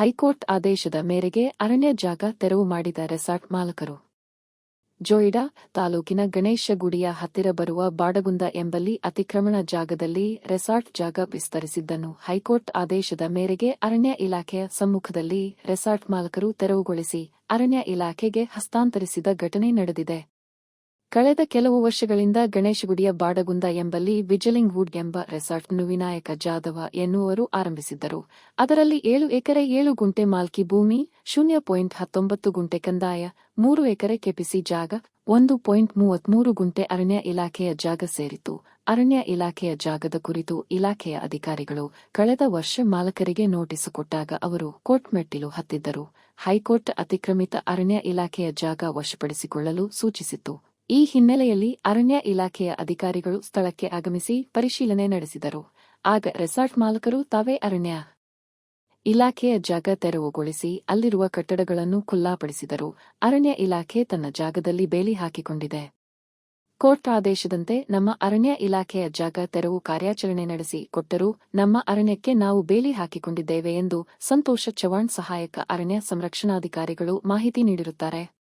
High court ಆದೇಶದ ಮೇರೆಗೆ ಅರಣ್ಯ ಜಾಗ ತೆರವು ಮಾಡಿದ ರೆಸಾರ್ಟ್ ಮಾಲಕರು. ಜೋಯಿಡಾ ತಾಲೂಕಿನ ಗಣೇಶ ಗುಡಿಯ ಹತ್ತಿರ ಬರುವ ಬಾಡಗುಂದ ಎಂಬಲ್ಲಿ ಅತಿಕ್ರಮಣ ಜಾಗದಲ್ಲಿ ರೆಸಾರ್ಟ್ ಜಾಗ ವಿಸ್ತರಿಸಿದ್ದನ್ನು ಹೈಕೋರ್ಟ್ ಆದೇಶದ ಮೇರೆಗೆ ಅರಣ್ಯ ಇಲಾಖೆಯ ಸಮ್ಮುಖದಲ್ಲಿ ರೆಸಾರ್ಟ್ ಮಾಲಕರು ತೆರವುಗೊಳಿಸಿ ಅರಣ್ಯ ಇಲಾಖೆಗೆ ಹಸ್ತಾಂತರಿಸಿದ ಘಟನೆ ನಡೆದಿದೆ. ಕಳೆದ ಕೆಲವು ವರ್ಷಗಳಿಂದ ಗಣೇಶಗುಡಿಯ ಬಾಡಗುಂದ ಎಂಬಲ್ಲಿ ವಿಜಲಿಂಗ್ ವುಡ್ ಎಂಬ ರೆಸಾರ್ಟ್ನ್ನು ವಿನಾಯಕ ಜಾಧವ ಎನ್ನುವರು ಆರಂಭಿಸಿದ್ದರು. ಅದರಲ್ಲಿ ಏಳು ಎಕರೆ ಏಳು ಗುಂಟೆ ಮಾಲ್ಕಿ ಭೂಮಿ, ಶೂನ್ಯ ಪಾಯಿಂಟ್ ಹತ್ತೊಂಬತ್ತು ಗುಂಟೆ ಕಂದಾಯ, ಮೂರು ಎಕರೆ ಕೆಪಿಸಿ ಜಾಗ, ಒಂದು ಪಾಯಿಂಟ್ ಮೂವತ್ಮೂರು ಗುಂಟೆ ಅರಣ್ಯ ಇಲಾಖೆಯ ಜಾಗ ಸೇರಿತು ಅರಣ್ಯ ಇಲಾಖೆಯ ಜಾಗದ ಕುರಿತು ಇಲಾಖೆಯ ಅಧಿಕಾರಿಗಳು ಕಳೆದ ವರ್ಷ ಮಾಲಕರಿಗೆ ನೋಟಿಸ್ ಕೊಟ್ಟಾಗ ಅವರು ಕೋರ್ಟ್ ಮೆಟ್ಟಿಲು ಹತ್ತಿದ್ದರು. ಹೈಕೋರ್ಟ್ ಅತಿಕ್ರಮಿತ ಅರಣ್ಯ ಇಲಾಖೆಯ ಜಾಗ ವಶಪಡಿಸಿಕೊಳ್ಳಲು ಸೂಚಿಸಿತ್ತು. ಈ ಹಿನ್ನೆಲೆಯಲ್ಲಿ ಅರಣ್ಯ ಇಲಾಖೆಯ ಅಧಿಕಾರಿಗಳು ಸ್ಥಳಕ್ಕೆ ಆಗಮಿಸಿ ಪರಿಶೀಲನೆ ನಡೆಸಿದರು. ಆಗ ರೆಸಾರ್ಟ್ ಮಾಲಕರು ತಾವೇ ಅರಣ್ಯ ಇಲಾಖೆಯ ಜಾಗ ತೆರವುಗೊಳಿಸಿ ಅಲ್ಲಿರುವ ಕಟ್ಟಡಗಳನ್ನು ಖುಲ್ಲಾಪಡಿಸಿದರು. ಅರಣ್ಯ ಇಲಾಖೆ ತನ್ನ ಜಾಗದಲ್ಲಿ ಬೇಲಿ ಹಾಕಿಕೊಂಡಿದೆ. ಕೋರ್ಟ್ ಆದೇಶದಂತೆ ನಮ್ಮ ಅರಣ್ಯ ಇಲಾಖೆಯ ಜಾಗ ತೆರವು ಕಾರ್ಯಾಚರಣೆ ನಡೆಸಿ ಕೊಟ್ಟರೂ ನಮ್ಮ ಅರಣ್ಯಕ್ಕೆ ನಾವು ಬೇಲಿ ಹಾಕಿಕೊಂಡಿದ್ದೇವೆ ಎಂದು ಸಂತೋಷ ಚವಾಣ್ ಸಹಾಯಕ ಅರಣ್ಯ ಸಂರಕ್ಷಣಾಧಿಕಾರಿಗಳು ಮಾಹಿತಿ ನೀಡಿರುತ್ತಾರೆ.